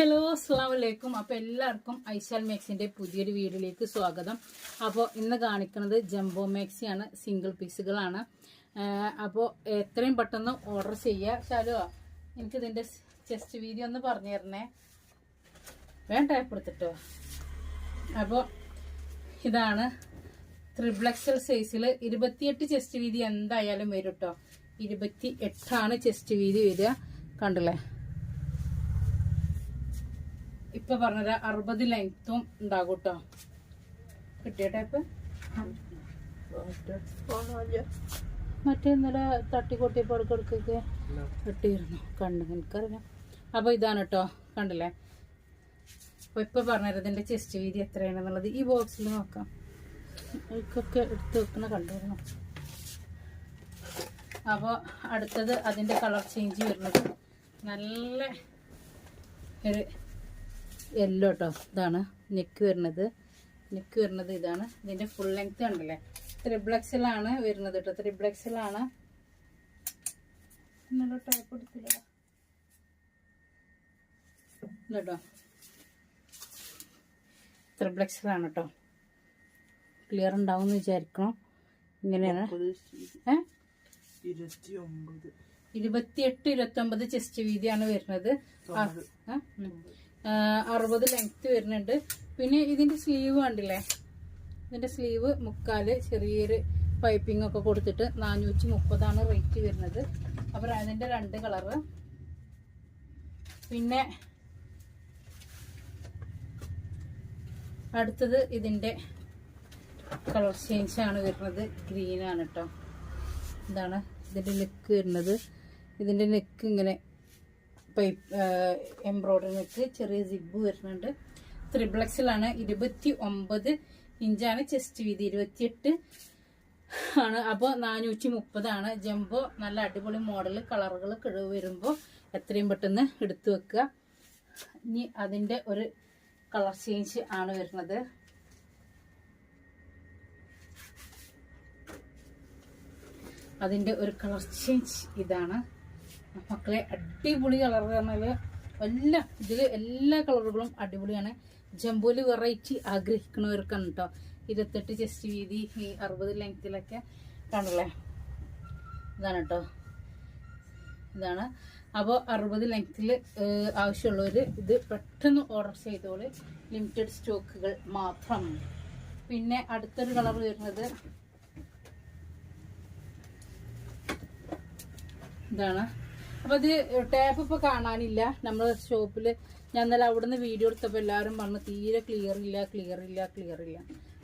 Hello അസ്സാം വലൈക്കും അപ്പോൾ എല്ലാവർക്കും ഐശാൽ മാക്സിന്റെ പുതിയൊരു വീഡിയോയിലേക്ക് സ്വാഗതം. അപ്പോൾ ഇന്ന് കാണിക്കുന്നത് ജംബോ മാക്സിയാണ് സിംഗിൾ പീസുകളാണ്. അപ്പോൾ എത്രയും പെട്ടെന്ന് ഓർഡർ ചെയ്യുക ശാലുവാ എനിക്കിതിന്റെ ചെസ്റ്റ് വീതി ഒന്ന് പറഞ്ഞു തരണേ. വേണ്ട കൊടുത്തിട്ടോ. അപ്പോൾ ഇതാണ് ത്രിബ്ലക്സൽ സൈസിൽ ഇരുപത്തിയെട്ട് ചെസ്റ്റ് വീതി എന്തായാലും വരും കേട്ടോ ഇരുപത്തി എട്ടാണ് ചെസ്റ്റ് വീതി വരിക. കണ്ടില്ലേ? ഇപ്പൊ പറഞ്ഞത് അറുപത് ലെങ്ത്തും ഉണ്ടാകും കേട്ടോ കിട്ടിയ ടൈപ്പ് മറ്റേ ഇന്നലെ തട്ടിക്കൊട്ടിയപ്പോൾ ഇടയ്ക്കിടയ്ക്കൊക്കെ കിട്ടിയിരുന്നു. കണ്ടു എനിക്കറിയാം അപ്പോൾ ഇതാണ് കേട്ടോ കണ്ടില്ലേ? അപ്പോൾ ഇപ്പോൾ പറഞ്ഞത് ഇതിന്റെ ചെസ്റ്റ് വീതി എത്രയാണെന്നുള്ളത്. ഈ ബോക്സിൽ നോക്കാം. എനിക്കൊക്കെ എടുത്ത് വെക്കുന്ന കണ്ടിരുന്നു അപ്പോൾ അടുത്തത് അതിന്റെ കളർ ചേഞ്ച് വരുന്നത്. നല്ല ഒരു യെല്ലോ കേട്ടോ ഇതാണ്. നെക്ക് വരുന്നത്. നെക്ക് വരുന്നത് ഇതാണ്. ഇതിന്റെ ഫുൾ ലെങ്ത് ഉണ്ടല്ലേ? ത്രിബ്ലക്സിലാണ് വരുന്നത് കേട്ടോ ത്രിബ്ലക്സിലാണ് ഇന്നലെ ടൈപ്പ് എടുത്തില്ല കേട്ടോ ത്രിബ്ലക്സിലാണ് കേട്ടോ ക്ലിയർ ഉണ്ടാവും എന്ന് വിചാരിക്കണം. ഇങ്ങനെയാണ്. ഏ? ഇരുപത്തി ഒമ്പത് ഇരുപത്തിയെട്ട് ഇരുപത്തൊമ്പത് ചെസ്റ്റ് വീതിയാണ് വരുന്നത്. അറുപത് ലെങ്ത് വരുന്നുണ്ട്. പിന്നെ ഇതിന്റെ സ്ലീവ് കണ്ടില്ലേ? ഇതിന്റെ സ്ലീവ് മുക്കാൽ ചെറിയൊരു പൈപ്പിംഗ് ഒക്കെ കൊടുത്തിട്ട് നാനൂറ്റി മുപ്പതാണ് റേറ്റ് വരുന്നത് അപ്പോൾ അതിന്റെ രണ്ട് കളറ് പിന്നെ അടുത്തത് ഇതിന്റെ കളർ ചേഞ്ച് ആണ് വരുന്നത്. ഗ്രീൻ ആണ് കേട്ടോ ഇതാണ് ഇതിന്റെ നെക്ക് വരുന്നത്. ഇതിന്റെ നെക്ക് ഇങ്ങനെ പൈപ്പ് എംബ്രോയ്ഡറി നെക്ക് ചെറിയ സിബ് വരുന്നുണ്ട്. ത്രിബ്ലക്സിലാണ് ഇരുപത്തി ഒമ്പത് ഇഞ്ചാണ് ചെസ്റ്റ് വീതി. ഇരുപത്തിയെട്ട് ആണ്. അപ്പോൾ നാനൂറ്റി മുപ്പതാണ് ജംബോ നല്ല അടിപൊളി മോഡൽ കളറുകൾ കിഴവ് വരുമ്പോൾ എത്രയും പെട്ടെന്ന് എടുത്തു വെക്കുക. ഇനി അതിന്റെ ഒരു കളർ ചേഞ്ച് ആണ് വരുന്നത്. അതിന്റെ ഒരു കളർ ചേഞ്ച് ഇതാണ്. മക്കളെ അടിപൊളി കളർ പറഞ്ഞാൽ എല്ലാം ഇതിൽ എല്ലാ കളറുകളും അടിപൊളിയാണ്. ജംബോൽ വെറൈറ്റി ആഗ്രഹിക്കുന്നവർക്കാണ് കേട്ടോ ഇരുപത്തെട്ട് ചെസ്റ്റ് വീതി ഈ അറുപത് ലെങ്ത്തിലൊക്കെ കാണല്ലേ ഇതാണ് കേട്ടോ ഇതാണ്. അപ്പോൾ അറുപത് ലെങ്ത്തിൽ ആവശ്യമുള്ളവർ ഇത് പെട്ടെന്ന് ഓർഡർ ചെയ്തോൾ. ലിമിറ്റഡ് സ്റ്റോക്കുകൾ മാത്രം. പിന്നെ അടുത്തൊരു കളർ വരുന്നത് ഇതാണ്. അപ്പൊ ഇത് ടാപ്പ് ഇപ്പൊ കാണാനില്ല. നമ്മൾ ഷോപ്പിൽ ഞാൻ ഇന്നലെ അവിടുന്ന് വീഡിയോ എടുത്തപ്പോൾ എല്ലാവരും പറഞ്ഞു തീരെ ക്ലിയർ ഇല്ല ക്ലിയർ ഇല്ല ക്ലിയർ ഇല്ല.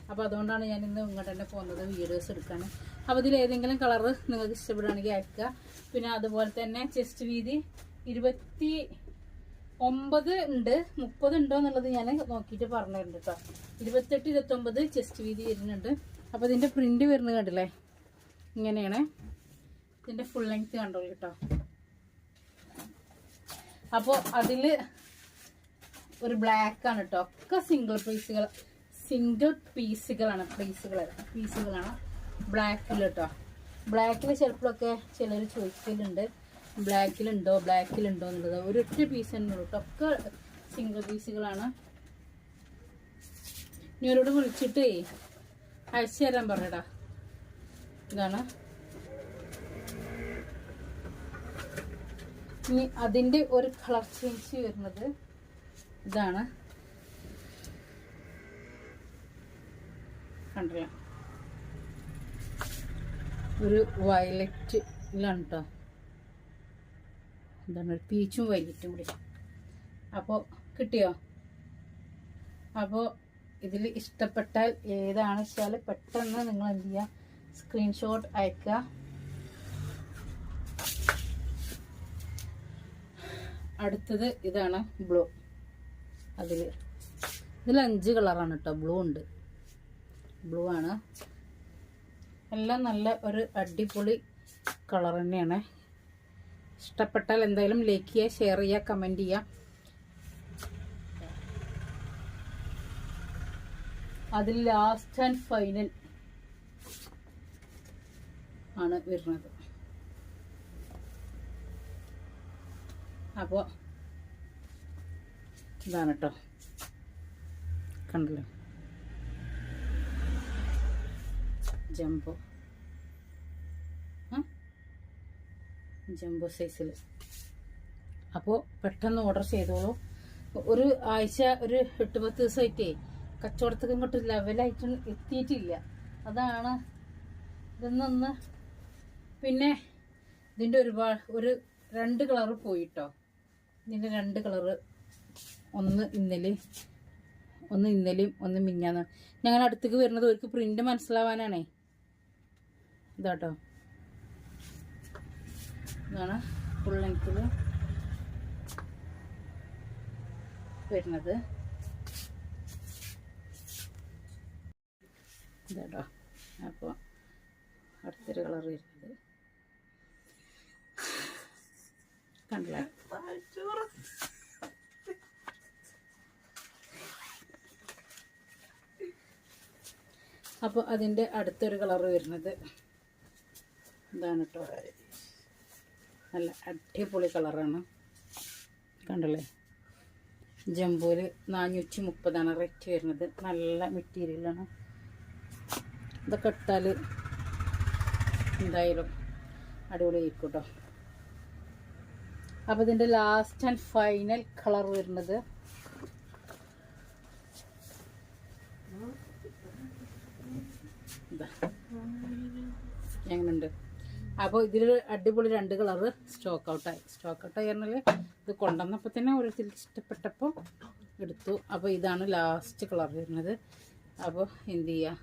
അപ്പോൾ അതുകൊണ്ടാണ് ഞാൻ ഇന്ന് ഇങ്ങോട്ട് തന്നെ പോകുന്നത് വീഡിയോസ് എടുക്കാൻ അപ്പോൾ ഇതിൽ ഏതെങ്കിലും കളർ നിങ്ങൾക്ക് ഇഷ്ടപ്പെടുകയാണെങ്കിൽ അയക്കുക. പിന്നെ അതുപോലെ തന്നെ ചെസ്റ്റ് വീതി ഇരുപത്തി ഒമ്പത് ഉണ്ട് മുപ്പത് ഉണ്ടോ എന്നുള്ളത് ഞാൻ നോക്കിയിട്ട് പറഞ്ഞിട്ടുണ്ട് കേട്ടോ ഇരുപത്തെട്ട് ഇരുപത്തൊമ്പത് ചെസ്റ്റ് വീതി വരുന്നുണ്ട്. അപ്പോൾ ഇതിന്റെ പ്രിന്റ് വരുന്നത് കണ്ടില്ലേ? ഇങ്ങനെയാണ്. ഇതിന്റെ ഫുൾ ലെങ്ത് കണ്ടോളൂ കേട്ടോ അപ്പോൾ അതിൽ ഒരു ബ്ലാക്ക് ആണ് കേട്ടോ ഒക്കെ സിംഗിൾ പീസുകൾ സിംഗിൾ പീസുകളാണ് പീസുകൾ പീസുകളാണ് ബ്ലാക്കിൽ കേട്ടോ ബ്ലാക്കിൽ ചിലപ്പോഴൊക്കെ ചിലർ ചോദിക്കലുണ്ട്. ബ്ലാക്കിലുണ്ടോ ബ്ലാക്കിലുണ്ടോ എന്നുള്ളത്. ഒരൊറ്റ പീസ് തന്നെ കേട്ടോ ഒക്കെ സിംഗിൾ പീസുകളാണ് വിളിച്ചിട്ട് വിളിച്ചിട്ടേ അയച്ചു തരാൻ പറഞ്ഞടാ. ഇതാണ്. ഇനി അതിന്റെ ഒരു കളർ ചേഞ്ച് വരുന്നത് ഇതാണ്. കണ്ടില്ല. ഒരു വയലറ്റിലാണ് കേട്ടോ എന്താണ് ഒരു പീച്ചും വൈലറ്റും കൂടി. അപ്പോൾ കിട്ടിയോ? അപ്പോൾ ഇതിൽ ഇഷ്ടപ്പെട്ടാൽ ഏതാണ് വെച്ചാൽ പെട്ടെന്ന് നിങ്ങൾ എന്ത് ചെയ്യുക സ്ക്രീൻഷോട്ട് അയക്കുക. അടുത്തത് ഇതാണ് ബ്ലൂ. അതിൽ ഇതിൽ അഞ്ച് കളറാണ് കേട്ടോ ബ്ലൂ ഉണ്ട്. ബ്ലൂ ആണ്. എല്ലാം നല്ല ഒരു അടിപൊളി കളർ തന്നെയാണ്. ഇഷ്ടപ്പെട്ടാൽ എന്തായാലും ലൈക്ക് ചെയ്യുക ഷെയർ ചെയ്യുക കമന്റ് ചെയ്യുക. അതിൽ ലാസ്റ്റ് ആൻഡ് ഫൈനൽ ആണ് വരുന്നത്. അപ്പോൾ ഇതാണ് കേട്ടോ കണ്ടല്ലോ? ജംബോ? ജംബോ സൈസിൽ അപ്പോൾ പെട്ടെന്ന് ഓർഡർ ചെയ്തോളൂ. ഒരു ആഴ്ച ഒരു എട്ട് പത്ത് ദിവസമായിട്ടേ കച്ചവടത്തൊക്കെ ഇങ്ങോട്ട് ലെവലായിട്ട് എത്തിയിട്ടില്ല. അതാണ് ഇതെന്നൊന്ന്. പിന്നെ ഇതിന്റെ ഒരുപാട് ഒരു രണ്ട് കളറ് പോയിട്ടോ. ഇതിന്റെ രണ്ട് കളറ് ഒന്ന് ഇന്നലെ ഒന്ന് ഇന്നലെയും ഒന്ന് മിഞ്ഞാന്ന്. ഞങ്ങൾ അടുത്തേക്ക് വരുന്നത് അവർക്ക് പ്രിന്റ് മനസ്സിലാവാനാണേ. ഇതാട്ടോ. ഇതാണ് ഫുൾ ലെങ്ത്തിൽ വരുന്നത്. ഇതാട്ടോ. അപ്പോൾ അടുത്തൊരു കളർ വരുന്നത്. കണ്ടില്ലേ? അപ്പോൾ അതിന്റെ അടുത്തൊരു കളർ വരുന്നത്. ഇതാണ് കേട്ടോ നല്ല അടിപൊളി കളറാണ്. കണ്ടല്ലേ? ജംബോയിൽ നാനൂറ്റി മുപ്പതാണ് റേറ്റ് വരുന്നത്. നല്ല മെറ്റീരിയലാണ് ഇതൊക്കെ ഇട്ടാൽ എന്തായാലും അടിപൊളിയായിരിക്കും കേട്ടോ അപ്പോൾ ഇതിന്റെ ലാസ്റ്റ് ആൻഡ് ഫൈനൽ കളർ വരുന്നത്. എങ്ങനെയുണ്ട് അപ്പോൾ ഇതിൽ അടിപൊളി രണ്ട് കളറ് സ്റ്റോക്ക് ഔട്ടായി സ്റ്റോക്ക് ഔട്ടായി പറഞ്ഞാൽ ഇത് കൊണ്ടുവന്നപ്പോൾ തന്നെ ഓരോരുത്തർക്ക് ഇഷ്ടപ്പെട്ടപ്പോൾ എടുത്തു. അപ്പോൾ ഇതാണ് ലാസ്റ്റ് കളർ വരുന്നത്. അപ്പോൾ എന്ത് ചെയ്യുക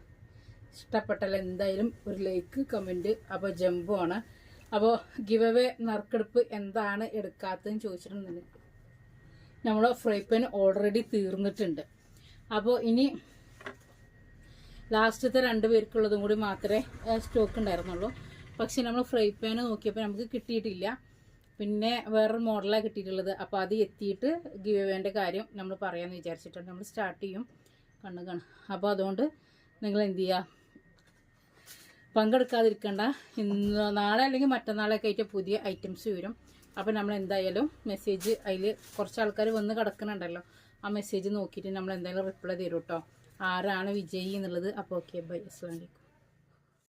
ഇഷ്ടപ്പെട്ടാൽ എന്തായാലും ഒരു ലൈക്ക് കമന്റ് അപ്പോൾ ജമ്പു ആണ് അപ്പോൾ ഗിവ് അവേ നറുക്കെടുപ്പ് എന്താണ് എടുക്കാത്തതെന്ന് ചോദിച്ചിട്ടുണ്ടെങ്കിൽ നമ്മൾ ഫ്രൈ പാൻ ഓൾറെഡി തീർന്നിട്ടുണ്ട്. അപ്പോൾ ഇനി ലാസ്റ്റത്തെ രണ്ട് പേർക്കുള്ളതും കൂടി മാത്രമേ സ്റ്റോക്ക് ഉണ്ടായിരുന്നുള്ളൂ. പക്ഷെ നമ്മൾ ഫ്രൈ പാൻ നോക്കിയപ്പോൾ നമുക്ക് കിട്ടിയിട്ടില്ല. പിന്നെ വേറൊരു മോഡലാണ് കിട്ടിയിട്ടുള്ളത്. അപ്പോൾ അത് എത്തിയിട്ട് ഗിവ് അവേന്റെ കാര്യം നമ്മൾ പറയാമെന്ന് വിചാരിച്ചിട്ടുണ്ട് നമ്മൾ സ്റ്റാർട്ട് ചെയ്യും. കണ്ണു കാണും. അപ്പോൾ അതുകൊണ്ട് നിങ്ങൾ എന്ത് ചെയ്യുക പങ്കെടുക്കാതിരിക്കണ്ട. ഇന്ന് നാളെ അല്ലെങ്കിൽ മറ്റന്നാളൊക്കെ ആയിട്ട് പുതിയ ഐറ്റംസ് വരും. അപ്പോൾ നമ്മൾ എന്തായാലും മെസ്സേജ് അതിൽ കുറച്ച് ആൾക്കാർ വന്ന് കിടക്കുന്നുണ്ടല്ലോ. ആ മെസ്സേജ് നോക്കിയിട്ട് നമ്മൾ എന്തായാലും റിപ്ലൈ തരും കേട്ടോ ആരാണ് വിജയി എന്നുള്ളത്. അപ്പോൾ ഓക്കെ ബൈ അസ്സാം വലൈക്കും